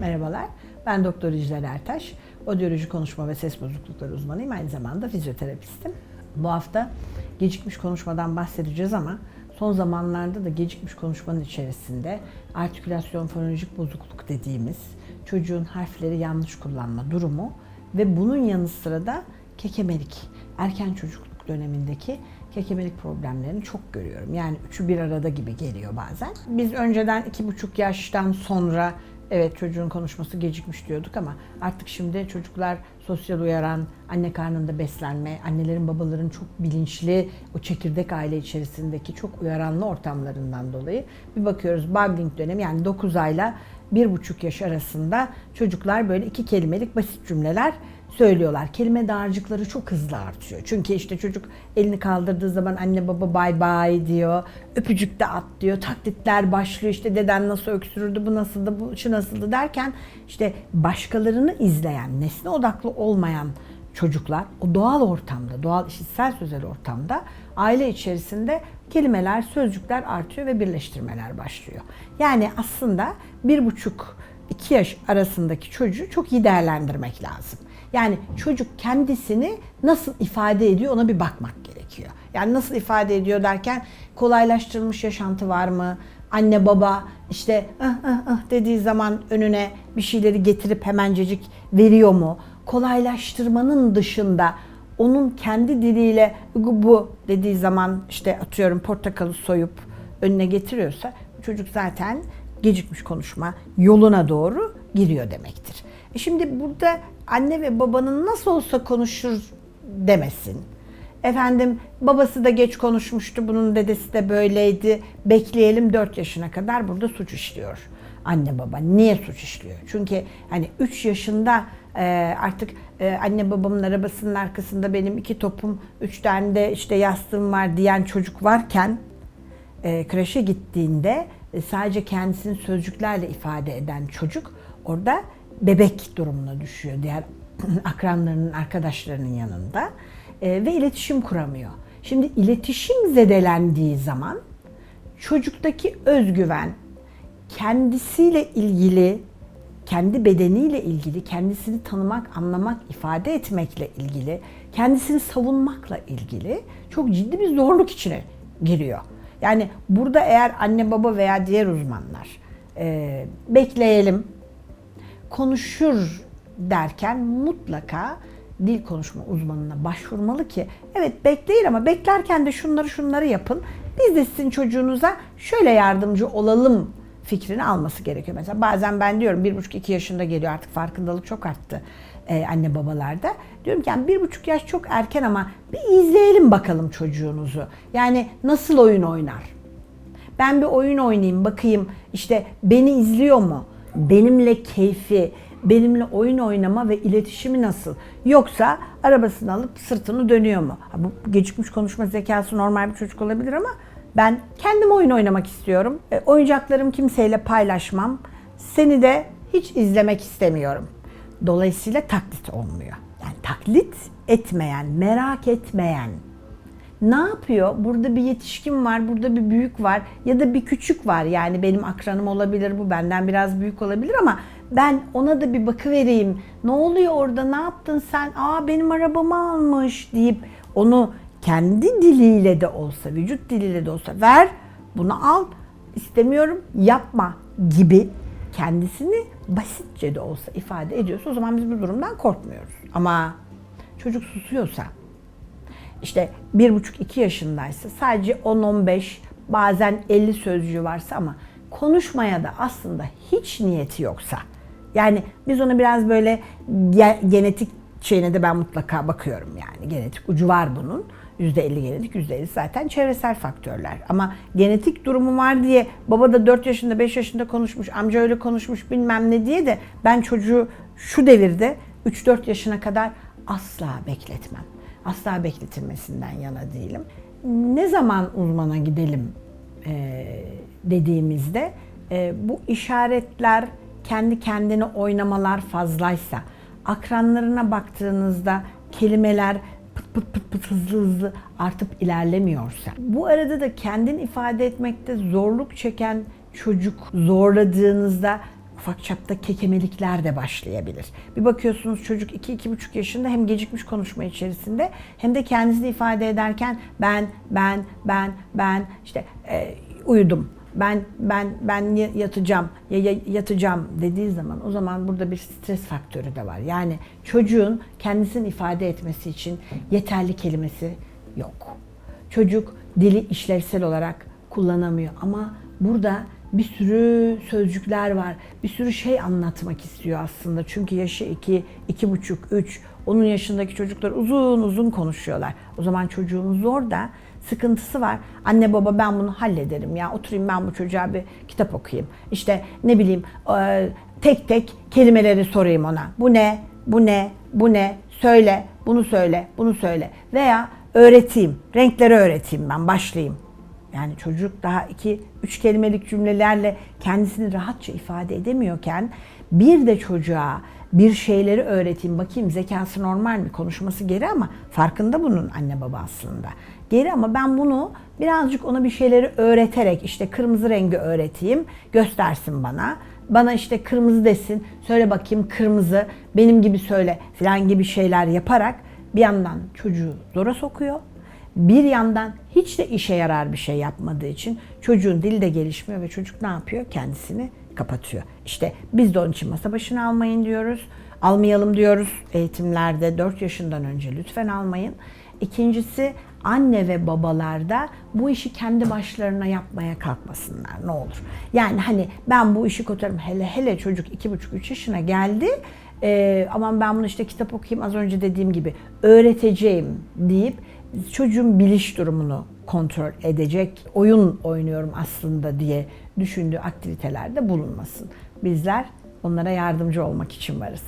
Merhabalar, ben Doktor İcler Ertaş. Odyoloji konuşma ve ses bozuklukları uzmanıyım. Aynı zamanda fizyoterapistim. Bu hafta gecikmiş konuşmadan bahsedeceğiz ama son zamanlarda da gecikmiş konuşmanın içerisinde artikülasyon fonolojik bozukluk dediğimiz çocuğun harfleri yanlış kullanma durumu ve bunun yanı sıra da kekemelik, erken çocukluk dönemindeki kekemelik problemlerini çok görüyorum. Yani üçü bir arada gibi geliyor bazen. Biz önceden iki buçuk yaştan sonra evet çocuğun konuşması gecikmiş diyorduk ama artık şimdi çocuklar sosyal uyaran, anne karnında beslenme, annelerin babaların çok bilinçli o çekirdek aile içerisindeki çok uyaranlı ortamlarından dolayı bir bakıyoruz babbling dönemi yani 9 ayla bir buçuk yaş arasında çocuklar böyle iki kelimelik basit cümleler söylüyorlar. Kelime dağarcıkları çok hızlı artıyor. Çünkü işte çocuk elini kaldırdığı zaman anne baba bay bay diyor. Öpücük de at diyor. Taklitler başlıyor. İşte deden nasıl öksürürdü, bu nasıldı, bu şu nasıldı derken işte başkalarını izleyen, nesne odaklı olmayan çocuklar o doğal ortamda, doğal işitsel sözel ortamda aile içerisinde kelimeler, sözcükler artıyor ve birleştirmeler başlıyor. Yani aslında bir buçuk iki yaş arasındaki çocuğu çok iyi değerlendirmek lazım. Yani çocuk kendisini nasıl ifade ediyor ona bir bakmak gerekiyor. Yani nasıl ifade ediyor derken kolaylaştırılmış yaşantı var mı? Anne baba işte ıh ıh ıh dediği zaman önüne bir şeyleri getirip hemencecik veriyor mu? Kolaylaştırmanın dışında onun kendi diliyle bu dediği zaman işte atıyorum portakalı soyup önüne getiriyorsa çocuk zaten gecikmiş konuşma yoluna doğru giriyor demektir. E şimdi burada anne ve babanın nasıl olsa konuşur demesin. Efendim babası da geç konuşmuştu, bunun dedesi de böyleydi. Bekleyelim 4 yaşına kadar burada suç işliyor anne baba. Niye suç işliyor? Çünkü hani 3 yaşında e, artık e, anne babamın arabasının arkasında benim iki topum, üç tane de işte yastığım var diyen çocuk varken e, kreşe gittiğinde e, sadece kendisini sözcüklerle ifade eden çocuk orada bebek durumuna düşüyor diğer akranlarının, arkadaşlarının yanında E, ve iletişim kuramıyor. Şimdi iletişim zedelendiği zaman çocuktaki özgüven kendisiyle ilgili, kendi bedeniyle ilgili, kendisini tanımak, anlamak, ifade etmekle ilgili, kendisini savunmakla ilgili çok ciddi bir zorluk içine giriyor. Yani burada eğer anne baba veya diğer uzmanlar e, bekleyelim, konuşur derken mutlaka dil konuşma uzmanına başvurmalı ki evet bekleyin ama beklerken de şunları şunları yapın. Biz de sizin çocuğunuza şöyle yardımcı olalım fikrini alması gerekiyor. Mesela bazen ben diyorum bir buçuk iki yaşında geliyor artık farkındalık çok arttı e, anne babalarda. Diyorum ki yani bir buçuk yaş çok erken ama bir izleyelim bakalım çocuğunuzu. Yani nasıl oyun oynar? Ben bir oyun oynayayım bakayım işte beni izliyor mu? Benimle keyfi, benimle oyun oynama ve iletişimi nasıl? Yoksa arabasını alıp sırtını dönüyor mu? Bu gecikmiş konuşma zekası normal bir çocuk olabilir ama ben kendim oyun oynamak istiyorum. E, oyuncaklarım kimseyle paylaşmam. Seni de hiç izlemek istemiyorum. Dolayısıyla taklit olmuyor. Yani taklit etmeyen, merak etmeyen, ne yapıyor? Burada bir yetişkin var, burada bir büyük var ya da bir küçük var. Yani benim akranım olabilir, bu benden biraz büyük olabilir ama ben ona da bir bakıvereyim. Ne oluyor orada? Ne yaptın sen? Aa benim arabamı almış deyip onu kendi diliyle de olsa, vücut diliyle de olsa ver, bunu al, istemiyorum, yapma gibi kendisini basitçe de olsa ifade ediyorsa o zaman biz bu durumdan korkmuyoruz. Ama çocuk susuyorsa, işte bir buçuk iki yaşındaysa sadece 10-15 bazen 50 sözcüğü varsa ama konuşmaya da aslında hiç niyeti yoksa yani biz ona biraz böyle genetik şeyine de ben mutlaka bakıyorum yani genetik ucu var bunun. %50 genetik, %50 zaten çevresel faktörler. Ama genetik durumu var diye baba da 4 yaşında, 5 yaşında konuşmuş, amca öyle konuşmuş bilmem ne diye de ben çocuğu şu devirde 3-4 yaşına kadar asla bekletmem asla bekletilmesinden yana değilim. Ne zaman uzmana gidelim e, dediğimizde e, bu işaretler kendi kendine oynamalar fazlaysa, akranlarına baktığınızda kelimeler pıt pıt pıt pıt hızlı hızlı artıp ilerlemiyorsa, bu arada da kendini ifade etmekte zorluk çeken çocuk zorladığınızda ufak çapta kekemelikler de başlayabilir. Bir bakıyorsunuz çocuk 2-2,5 yaşında hem gecikmiş konuşma içerisinde hem de kendisini ifade ederken ben, ben, ben, ben işte e, uyudum. Ben ben ben ya- yatacağım ya, ya- yatacağım dediği zaman o zaman burada bir stres faktörü de var. Yani çocuğun kendisini ifade etmesi için yeterli kelimesi yok. Çocuk dili işlevsel olarak kullanamıyor ama burada bir sürü sözcükler var. Bir sürü şey anlatmak istiyor aslında. Çünkü yaşı 2, iki, buçuk, 3. Onun yaşındaki çocuklar uzun uzun konuşuyorlar. O zaman çocuğumuz orada sıkıntısı var. Anne baba ben bunu hallederim ya. Oturayım ben bu çocuğa bir kitap okuyayım. İşte ne bileyim e, tek tek kelimeleri sorayım ona. Bu ne? Bu ne? Bu ne? Söyle. Bunu söyle. Bunu söyle. Veya öğreteyim. Renkleri öğreteyim ben. Başlayayım. Yani çocuk daha iki, üç kelimelik cümlelerle kendisini rahatça ifade edemiyorken bir de çocuğa bir şeyleri öğreteyim bakayım zekası normal mi konuşması geri ama farkında bunun anne baba aslında. Geri ama ben bunu birazcık ona bir şeyleri öğreterek işte kırmızı rengi öğreteyim göstersin bana. Bana işte kırmızı desin söyle bakayım kırmızı benim gibi söyle filan gibi şeyler yaparak bir yandan çocuğu zora sokuyor bir yandan hiç de işe yarar bir şey yapmadığı için çocuğun dili de gelişmiyor ve çocuk ne yapıyor? Kendisini kapatıyor. İşte biz de onun için masa başına almayın diyoruz. Almayalım diyoruz eğitimlerde 4 yaşından önce lütfen almayın. İkincisi anne ve babalarda bu işi kendi başlarına yapmaya kalkmasınlar ne olur. Yani hani ben bu işi kotarım hele hele çocuk 2,5-3 yaşına geldi ee, aman ben bunu işte kitap okuyayım az önce dediğim gibi öğreteceğim deyip çocuğun biliş durumunu kontrol edecek oyun oynuyorum aslında diye düşündüğü aktivitelerde bulunmasın. Bizler onlara yardımcı olmak için varız.